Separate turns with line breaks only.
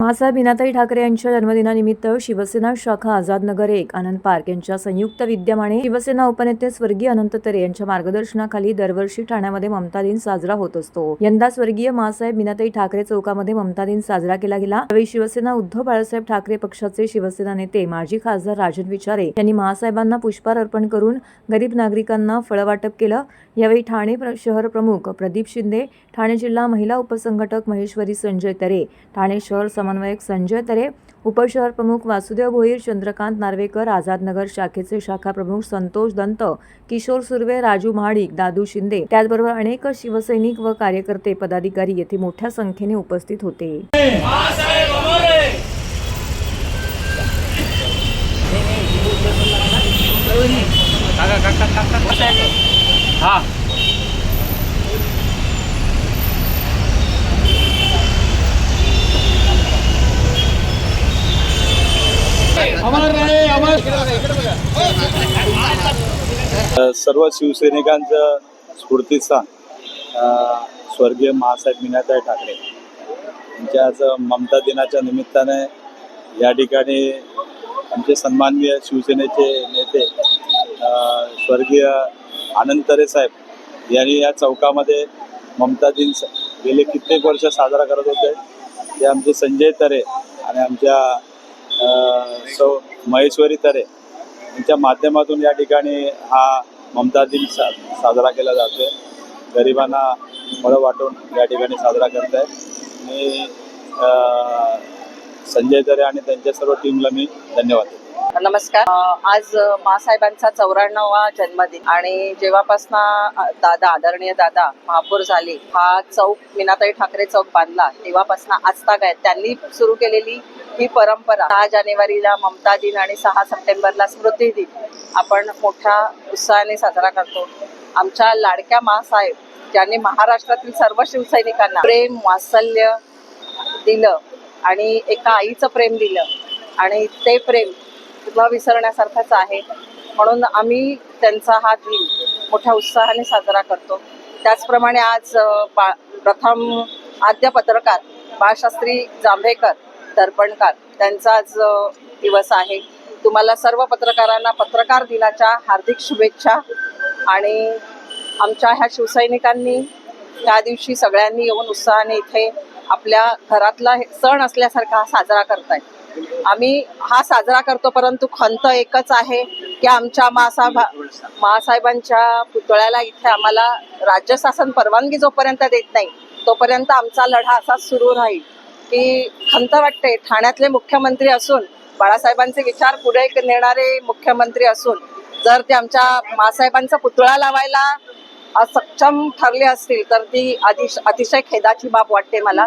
महासाहेब हिनाताई ठाकरे यांच्या जन्मदिनानिमित्त शिवसेना शाखा आझादनगर एक आनंद पार्क यांच्या संयुक्त विद्यमाने शिवसेना उपनेते स्वर्गीय अनंत तरे यांच्या मार्गदर्शनाखाली दरवर्षी ठाण्यामध्ये ममता दिन साजरा होत असतो. यंदा स्वर्गीय महासाहेब इनाताई ठाकरे चौकामध्ये ममता दिन साजरा केला गेला. यावेळी शिवसेना उद्धव बाळासाहेब ठाकरे पक्षाचे शिवसेना नेते माजी खासदार राजन विचारे यांनी महासाहेबांना पुष्पार अर्पण करून गरीब नागरिकांना फळं वाटप केलं. यावेळी ठाणे शहर प्रमुख प्रदीप शिंदे ठाणे जिल्हा महिला उपसंघटक महेश्वरी संजय तरे ठाणे शहर समन्वयक संजय तरे उपशहर प्रमुख वासुदेव भोईर चंद्रकांत नार्वेकर आझादनगर शाखेचे शाखा प्रमुख संतोष दंत किशोर सुर्वे राजू महाडिक दादू शिंदे त्याचबरोबर अनेक शिवसैनिक व कार्यकर्ते पदाधिकारी येथे मोठ्या संख्येने उपस्थित होते.
हा.
सर्व शिवसैनिकांचं स्फूर्तीस्थान स्वर्गीय महासाहेब मीनाताई ठाकरे यांच्या आज ममता दिनाच्या निमित्ताने या ठिकाणी आमचे सन्माननीय शिवसेनेचे नेते स्वर्गीय आनंद तरे साहेब यांनी या चौकामध्ये ममता दिन गेले कित्येक वर्ष साजरा करत होते. ते आमचे संजय तरे आणि आमच्या सौ महेश्वरी तरे यांच्या माध्यमातून या ठिकाणी हा ममता दिन सा साजरा केला जातोय. गरिबांना फळं वाटून या ठिकाणी साजरा करत आहे मी संजय तरे आणि त्यांच्या सर्व टीमला मी धन्यवाद देतो.
नमस्कार. आज अ, मासाहेबांचा चौऱ्याण्णवा जन्मदिन आणि जेव्हापासून दादा आदरणीय दादा महापौर झाले हा चौक मीनाताई ठाकरे चौक बांधला. तेव्हापासून आजतागायत त्यांनी सुरू केलेली ही परंपरा. सहा जानेवारीला ममता दिन आणि सहा सप्टेंबरला स्मृती दिन. आपण मोठ्या उत्साहाने साजरा करतो. आमच्या लाडक्या मासाहेब ज्यांनी महाराष्ट्रातील सर्व शिवसैनिकांना प्रेम वात्सल्य दिलं आणि एका आईचं प्रेम दिलं आणि ते प्रेम न विसरण्यासारखाच आहे. म्हणून आम्ही त्यांचा हा दिन मोठ्या उत्साहाने साजरा करतो. त्याचप्रमाणे आज बा प्रथम आद्य पत्रकार बाळशास्त्री जांभेकर दर्पणकार त्यांचा आज दिवस आहे. तुम्हाला सर्व पत्रकारांना पत्रकार दिनाच्या हार्दिक शुभेच्छा आणि आमच्या ह्या शिवसैनिकांनी त्या दिवशी सगळ्यांनी येऊन उत्साहाने इथे आपल्या घरातला हे सण असल्यासारखा हा साजरा करतायत. आम्ही हा साजरा करतो परंतु खंत एकच आहे की आमच्या मासाभा महासाहेबांच्या पुतळ्याला इथे आम्हाला राज्य शासन परवानगी जोपर्यंत देत नाही तोपर्यंत आमचा लढा असाच सुरू राहील. की खंत वाटते ठाण्यातले मुख्यमंत्री असून बाळासाहेबांचे विचार पुढे नेणारे मुख्यमंत्री असून जर ते आमच्या मासाहेबांचा पुतळा लावायला असक्षम ठरले असतील तर ती अतिश अतिशय खेदाची बाब वाटते मला.